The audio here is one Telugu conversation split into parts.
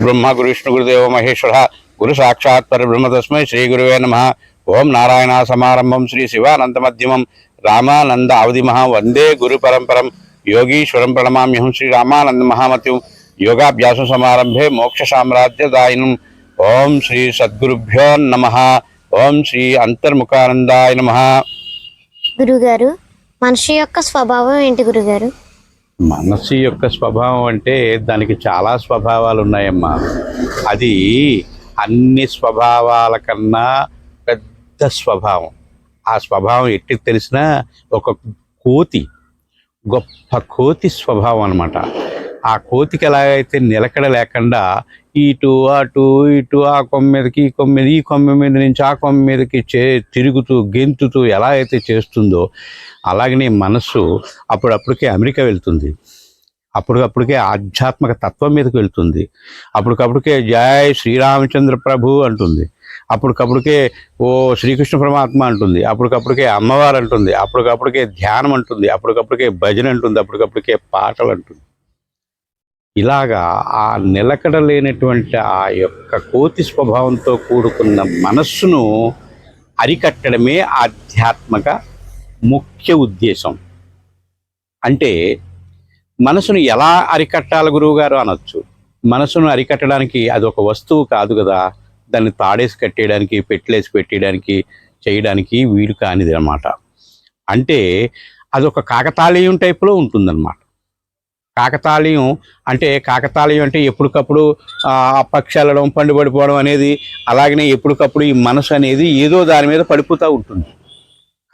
బ్రహ్మ గురు విష్ణు గురుదేవ మహేశ్వర గురు సాక్షాత్ పరబ్రహ్మ తస్మై శ్రీ గురువే నమ ఓం నారాయణ సమారంభం శ్రీ శివానంద మధ్యమం రామానంద అవధి మహా వందే గురు పరంపరం యోగీశ్వరం ప్రణమామ్యహం శ్రీ రామానంద మహామత్యం యోగాభ్యాసం సమారంభే మోక్ష సామ్రాజ్యదాయినం ఓం శ్రీ సద్గురుభ్యో నమ ఓం శ్రీ అంతర్ముఖానందాయ నమ గురుగారు మనిషి యొక్క స్వభావం ఏంటి గురుగారు? మనస్సు యొక్క స్వభావం అంటే దానికి చాలా స్వభావాలు ఉన్నాయమ్మా అది అన్ని స్వభావాల కన్నా పెద్ద స్వభావం. ఆ స్వభావం ఎట్టి తెలిసినా ఒక కోతి గొప్ప కోతి స్వభావం అనమాట ఆ కోతికి ఎలాగైతే నిలకడ లేకుండా ఇటు అటు ఇటు ఆ కొమ్మ మీదకి ఈ కొమ్మ మీద ఈ కొమ్మ మీద నుంచి ఆ కొమ్మ మీదకి చే తిరుగుతూ గెంతుతూ ఎలా అయితే చేస్తుందో అలాగనే మనస్సు అప్పుడప్పటికే అమెరికా వెళ్తుంది. అప్పటికప్పటికే ఆధ్యాత్మిక తత్వం మీదకి వెళ్తుంది. అప్పటికప్పటికే జై శ్రీరామచంద్ర ప్రభు అంటుంది. అప్పటికప్పటికే ఓ శ్రీకృష్ణ పరమాత్మ అంటుంది. అప్పటికప్పటికే అమ్మవారు అంటుంది. అప్పటికప్పటికే ధ్యానం అంటుంది. అప్పటికప్పటికే భజన అంటుంది. అప్పటికప్పటికే పాటలు అంటుంది. ఇలాగా ఆ నిలకడ లేనటువంటి ఆ యొక్క కోతి స్వభావంతో కూడుకున్న మనస్సును అరికట్టడమే ఆధ్యాత్మిక ముఖ్య ఉద్దేశం. అంటే మనసును ఎలా అరికట్టాలి గురువుగారు అనొచ్చు. మనసును అరికట్టడానికి అది ఒక వస్తువు కాదు కదా. దాన్ని తాడేసి కట్టేయడానికి పెట్టలేసి పెట్టేయడానికి చేయడానికి వీలు కానిది అనమాట అంటే అదొక కాకతాళీయం టైపులో ఉంటుందన్నమాట. కాకతాళీయం అంటే కాకతాళీయం అంటే ఎప్పటికప్పుడు ఆ, పక్షాలడం పండుపడిపోవడం అనేది అలాగనే ఎప్పటికప్పుడు ఈ మనసు అనేది ఏదో దాని మీద పడిపోతూ ఉంటుంది.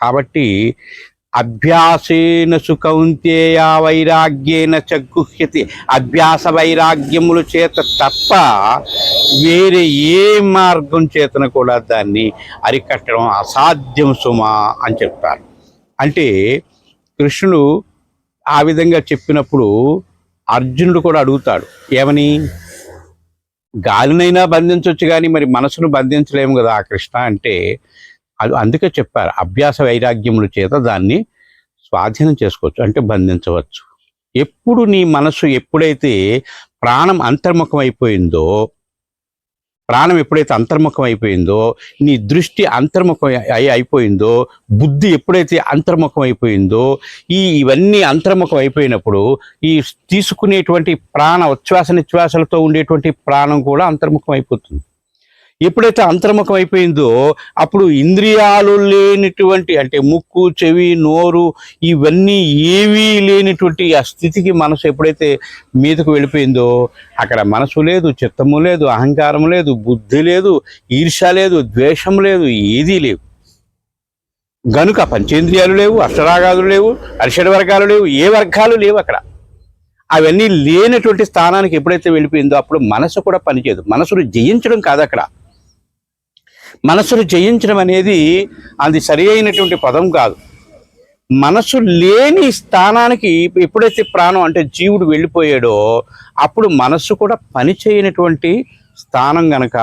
కాబట్టి అభ్యాసేన సుకౌంతేయ వైరాగ్యేన చగుహ్యతి అభ్యాస వైరాగ్యముల చేత తప్ప వేరే ఏ మార్గం చేతన కూడా దాన్ని అరికట్టడం అసాధ్యం సుమా అని చెప్తారు. అంటే కృష్ణుడు ఆ విధంగా చెప్పినప్పుడు అర్జునుడు కూడా అడుగుతాడు ఏమని? గాలినైనా బంధించవచ్చు కానీ మరి మనసును బంధించలేము కదా ఆ కృష్ణ అంటే అది అందుకే చెప్పారు అభ్యాస వైరాగ్యముల చేత దాన్ని స్వాధీనం చేసుకోవచ్చు అంటే బంధించవచ్చు. ఎప్పుడు నీ మనసు ఎప్పుడైతే ప్రాణం అంతర్ముఖం అయిపోయిందో ప్రాణం ఎప్పుడైతే అంతర్ముఖం అయిపోయిందో నీ దృష్టి అంతర్ముఖం అయి అయిపోయిందో బుద్ధి ఎప్పుడైతే అంతర్ముఖం అయిపోయిందో ఈ ఇవన్నీ అంతర్ముఖం అయిపోయినప్పుడు ఈ తీసుకునేటువంటి ప్రాణ ఉచ్ఛ్వాస నిశ్వాసలతో ఉండేటువంటి ప్రాణం కూడా అంతర్ముఖం అయిపోతుంది. ఎప్పుడైతే అంతర్ముఖం అయిపోయిందో అప్పుడు ఇంద్రియాలు లేనిటువంటి అంటే ముక్కు చెవి నోరు ఇవన్నీ ఏవీ లేనిటువంటి ఆ స్థితికి మనసు ఎప్పుడైతే మీదకు వెళ్ళిపోయిందో అక్కడ మనసు లేదు చిత్తము లేదు అహంకారం లేదు బుద్ధి లేదు ఈర్ష లేదు ద్వేషం లేదు ఏదీ లేవు. గనుక పంచేంద్రియాలు లేవు అష్టరాగాదులు లేవు అరిషడ్ వర్గాలు లేవు ఏ వర్గాలు లేవు అక్కడ. అవన్నీ లేనటువంటి స్థానానికి ఎప్పుడైతే వెళ్ళిపోయిందో అప్పుడు మనసు కూడా పనిచేయదు. మనసును జయించడం కాదు అక్కడ. మనసును జయించడం అనేది అది సరి అయినటువంటి పదం కాదు. మనసు లేని స్థానానికి ఎప్పుడైతే ప్రాణం అంటే జీవుడు వెళ్ళిపోయాడో అప్పుడు మనస్సు కూడా పనిచేయనటువంటి స్థానం గనక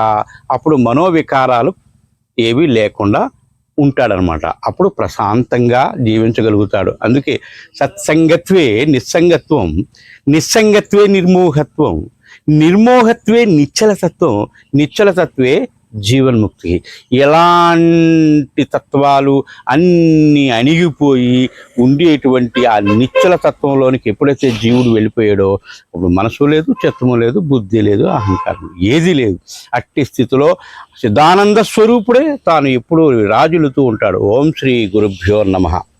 అప్పుడు మనోవికారాలు ఏవి లేకుండా ఉంటాడనమాట. అప్పుడు ప్రశాంతంగా జీవించగలుగుతాడు. అందుకే సత్సంగత్వే నిస్సంగత్వం నిస్సంగత్వే నిర్మోహత్వం నిర్మోహత్వే నిశ్చలతత్వం నిశ్చలతత్వే జీవన్ముక్తి. ఎలాంటి తత్వాలు అన్నీ అణిగిపోయి ఉండేటువంటి ఆ నిచ్చల తత్వంలోనికి ఎప్పుడైతే జీవుడు వెళ్ళిపోయాడో అప్పుడు మనసు లేదు చిత్తము లేదు బుద్ధి లేదు అహంకారం ఏది లేదు. అట్టి స్థితిలో సిద్ధానంద స్వరూపుడే తాను ఎప్పుడూ రాజులుతూ ఉంటాడు. ఓం శ్రీ గురుభ్యో నమః.